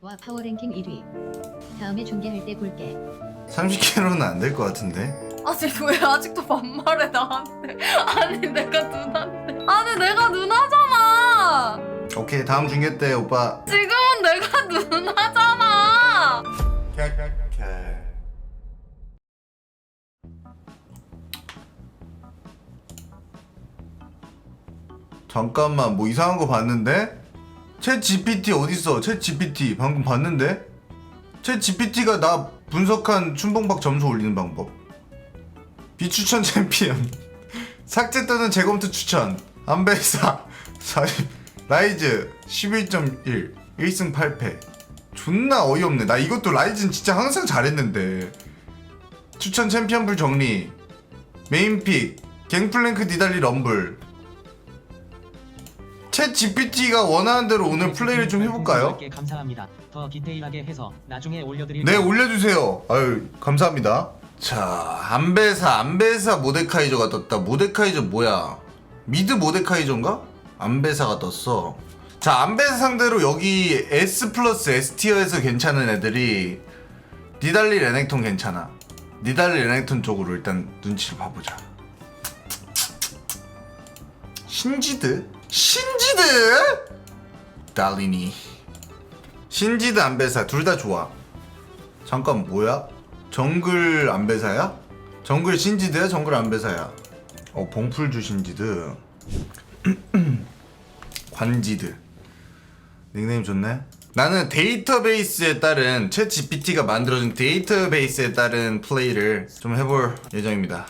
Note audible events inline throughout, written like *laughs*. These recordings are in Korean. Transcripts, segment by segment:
와 파워랭킹 1위. 다음에 중계할 때 볼게. 30kg는 안 될 것 같은데. 아직 왜 아직도 반말해 나한테? *laughs* 아니 내가 누나인데. 아니 내가 누나잖아. 오케이 다음 중계 때 오빠. 지금은 내가 *laughs* 누나잖아. 잠깐만 뭐 이상한 거 봤는데? 챗 GPT 어딨어? 챗 GPT 방금 봤는데? 챗 GPT가 나 분석한 춘봉박 점수 올리는 방법. 비추천 챔피언. *laughs* 삭제 또는 재검토 추천. 안배사. *laughs* 40 라이즈 11.1 1승 8패. 존나 어이없네. 나 이것도 라이즈는 진짜 항상 잘했는데. 추천 챔피언풀 정리. 메인픽. 갱플랭크 니달리 럼블 챗 GPT가 원하는 대로 오늘 플레이를 좀 해볼까요? 게 감사합니다. 더 디테일하게 해서 나중에 올려드릴게요. 네 올려주세요 아유 감사합니다 자 안배사 안배사 모데카이저가 떴다 모데카이저 뭐야 미드 모데카이저인가? 안배사가 떴어 자 안배사 상대로 여기 S 플러스 S티어에서 괜찮은 애들이 니달리 레넥톤 괜찮아 니달리 레넥톤 쪽으로 일단 눈치를 봐보자 신지드? 신지드? 달리니 신지드 안배사 둘 다 좋아. 잠깐 뭐야? 정글 안배사야? 정글 신지드야? 정글 안배사야? 어 봉풀주 신지드. *clears throat* 관지드. 닉네임 좋네. 나는 데이터베이스에 따른 챗 GPT가 만들어준 데이터베이스에 따른 플레이를 좀 해볼 예정입니다.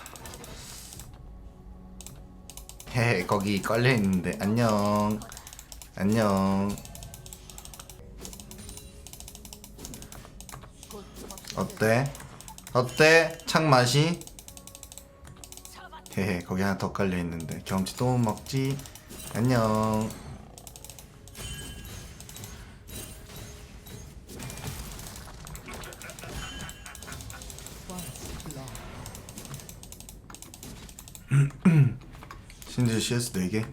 헤헤 거기 걸려 있는데 안녕 안녕 어때? 어때? 창 맛이? 헤헤 거기 하나 더 깔려 있는데 경험치 또못 먹지? 안녕 신지 CS 4개?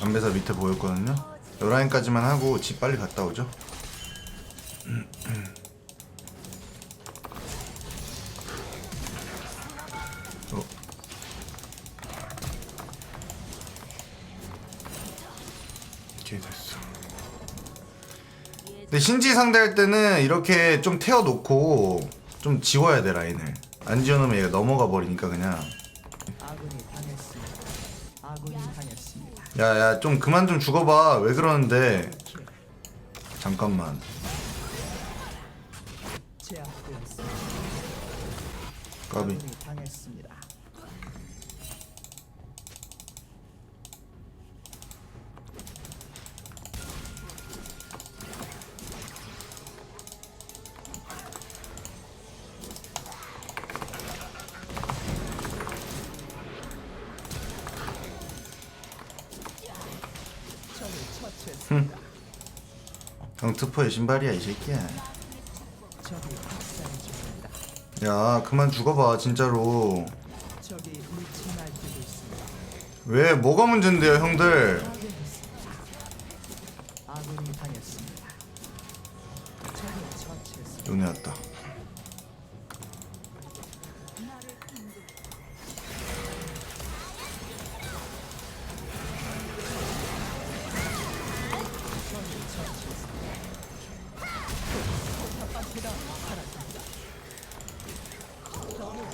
안배사 밑에 보였거든요. 11까지만 하고 집 빨리 갔다 오죠. *clears throat* 어. 근데 신지 상대할 때는 이렇게 좀 태워놓고 좀 지워야 돼 라인을 안 지워놓으면 얘가 넘어가 버리니까 그냥 아군이 당했습니다. 아군이 당했습니다. 야야 좀 그만 좀 죽어봐 왜 그러는데 잠깐만 제압되었습니다. 까비 아군이 당했습니다. 경트포의 신발이야 이 새끼야 적이 학살 중입니다. 야 그만 죽어봐 진짜로 적이 있습니다. 왜 뭐가 문제인데요 형들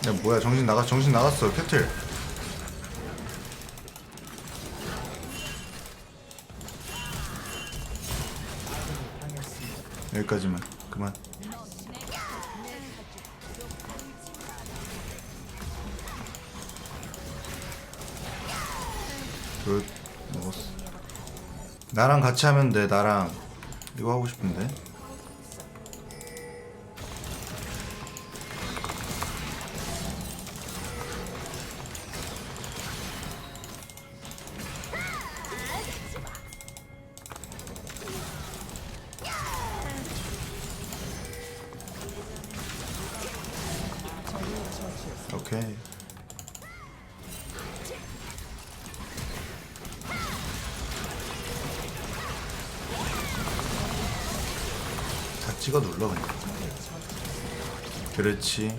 야 뭐야 정신 나갔 정신 나갔어 캐틀. 여기까지만 그만. 굿 먹었어. 나랑 같이 하면 돼 나랑. 이거 하고 싶은데 찍어 눌러 그냥 그렇지.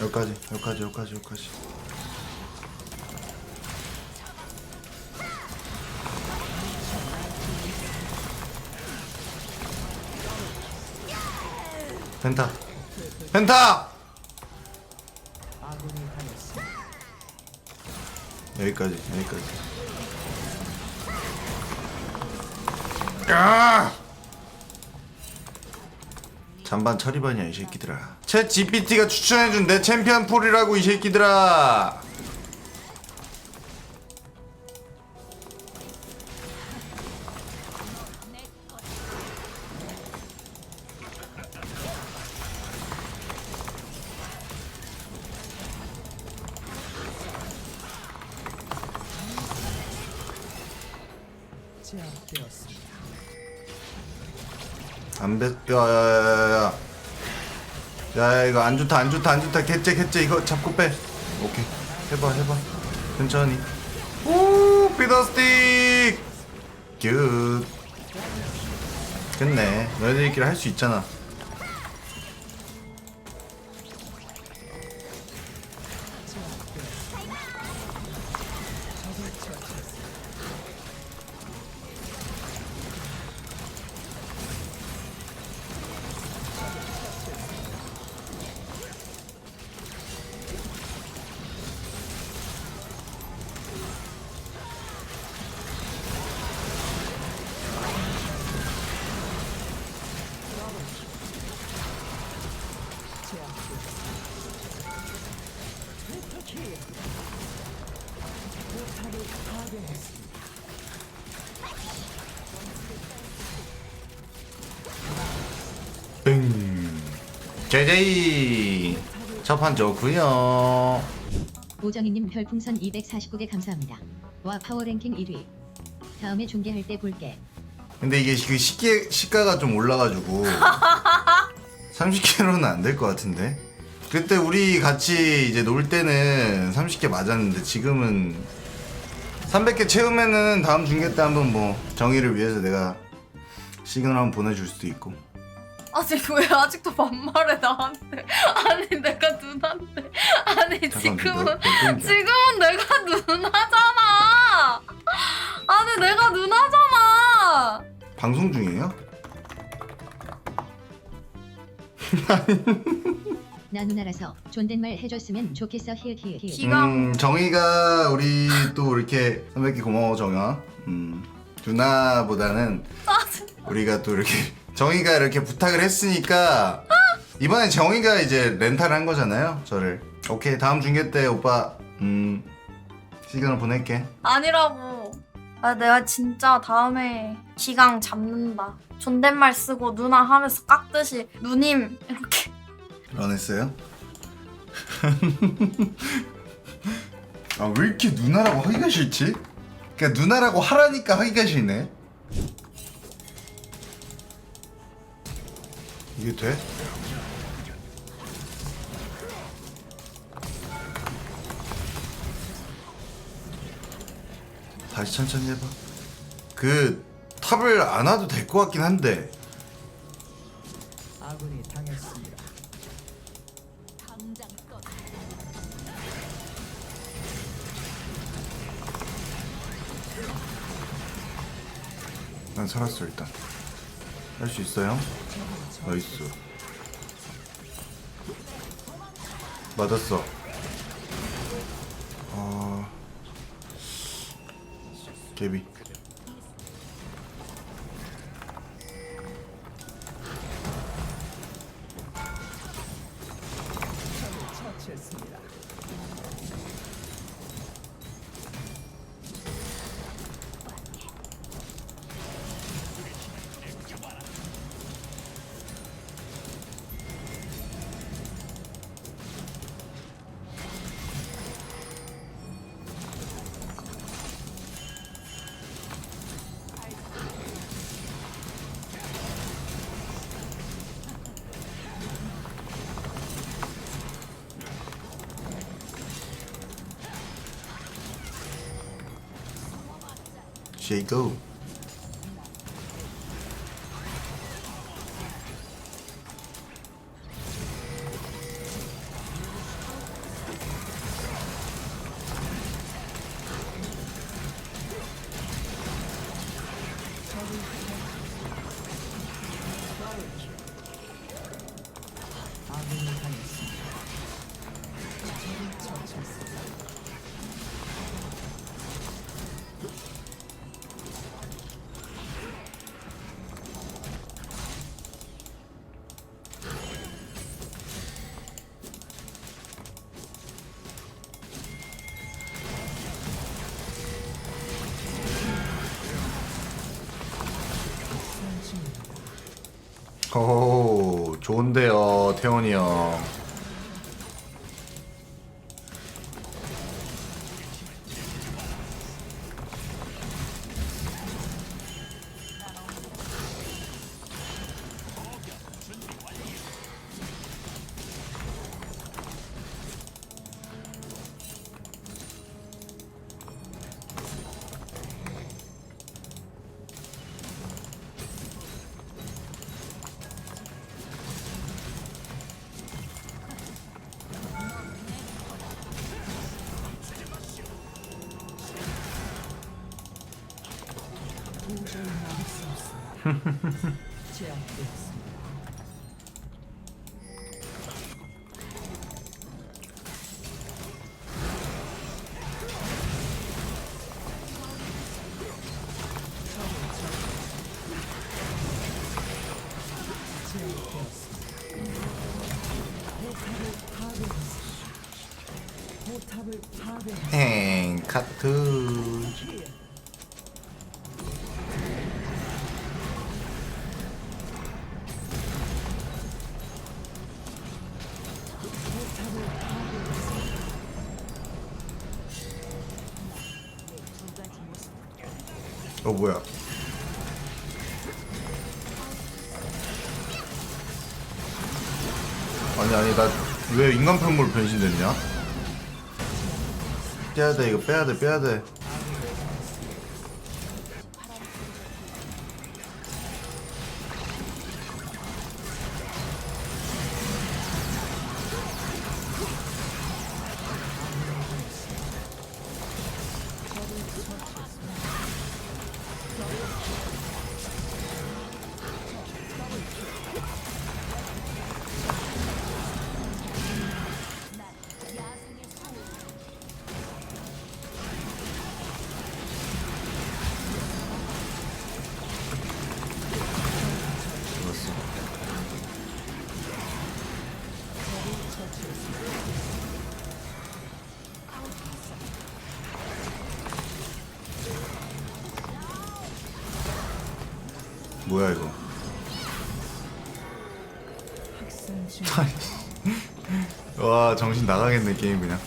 여기까지 여기까지 여기까지 여기까지. 펜타. 펜타 여기까지 여기까지. 야! 잔반 처리반이야 이 새끼들아. 챗 GPT가 추천해준 내 챔피언 풀이라고 이 새끼들아 제압되었습니다. 안배 야야 야 야 야. 야 이거 안 좋다 안 좋다 안 좋다. 개째 개째 이거 잡고 빼. 오케이. 해봐 해봐. 천천히. 오 피더스틱. 굿. 됐네 너희들끼리 할 수 있잖아 제제이 첫판 좋구요 오정희님 별풍선 249개 감사합니다. 와 파워 랭킹 1위. 다음에 중계할 때 볼게. 근데 이게 그 시계 시가가 좀 올라가지고 *laughs* 30kg는 안 될 것 같은데. 그때 우리 같이 이제 놀 때는 30개 맞았는데 지금은 300개 채우면은 다음 중계 때 한번 뭐 정의를 위해서 내가 시그널 한번 보내줄 수도 있고. 아직 왜 아직도 반말해 나한테? 아니 내가 누나인데. 아니 잠깐, 지금은 몇- 몇 분이야? 지금은 내가 누나잖아. 아니 내가 누나잖아. 방송 중이에요? *laughs* 나 누나라서 존댓말 해줬으면 좋겠어. 기가 음, 정의가 우리 또 이렇게 300개 고마워 정아. 음, 누나보다는 짜증. 우리가 또 이렇게 정의가 이렇게 부탁을 했으니까 이번에 정의가 이제 렌탈을 한 거잖아요 저를 오케이 다음 중계 때 오빠 음 시간을 보낼게 아니라고. 아 내가 진짜 다음에 기강 잡는다. 존댓말 쓰고 누나 하면서 깍듯이 누님 이렇게 런했어요? *laughs* 아 왜 이렇게 누나라고 하기가 싫지? 그냥 누나라고 하라니까 하기가 싫네 이게 돼? 다시 천천히 해봐 그 탑을 안 와도 될 것 같긴 한데 아군이 당했습니다. 난 살았어 일단 할 수 있어요? 나이스. 맞았어. 아 개비 제이 오 좋은데요 태원이 형 제압되었습니다. 카트 뭐야 아니 아니 나 왜 인간 편물 변신됐냐? 빼야 돼 이거 빼야 돼 빼야 돼. 와 정신 나가겠네 게임 그냥.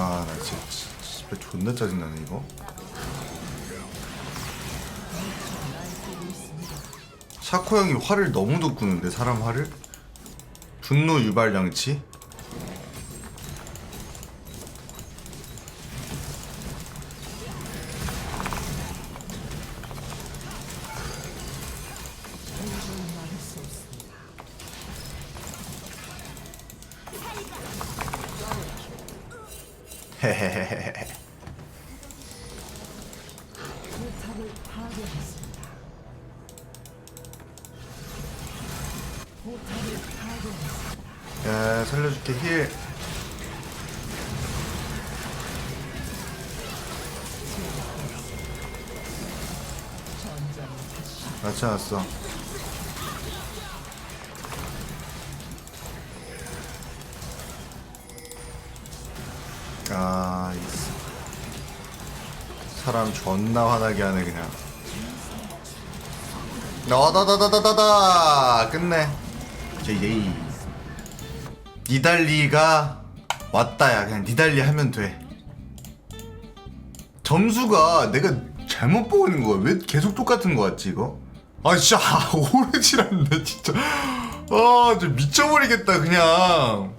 아, 나 진짜, 진짜 존나 짜증나네, 이거. 샤코 형이 화를 너무 돋구는데, 사람 화를? 분노 유발 장치? 헤헤헤헤헤. *laughs* 야, 살려줄게, 힐. 다시 맞춰놨어. 아, 있어. 사람 존나 화나게 하네 그냥. 나다다다다다다 끝내. 제이 니달리가 왔다야. 그냥 니달리 하면 돼. 점수가 내가 잘못 보고 있는 거야. 왜 계속 똑같은 거 같지 이거? 아 진짜 *laughs* 오르질 않네 진짜. 아 진짜 미쳐버리겠다 그냥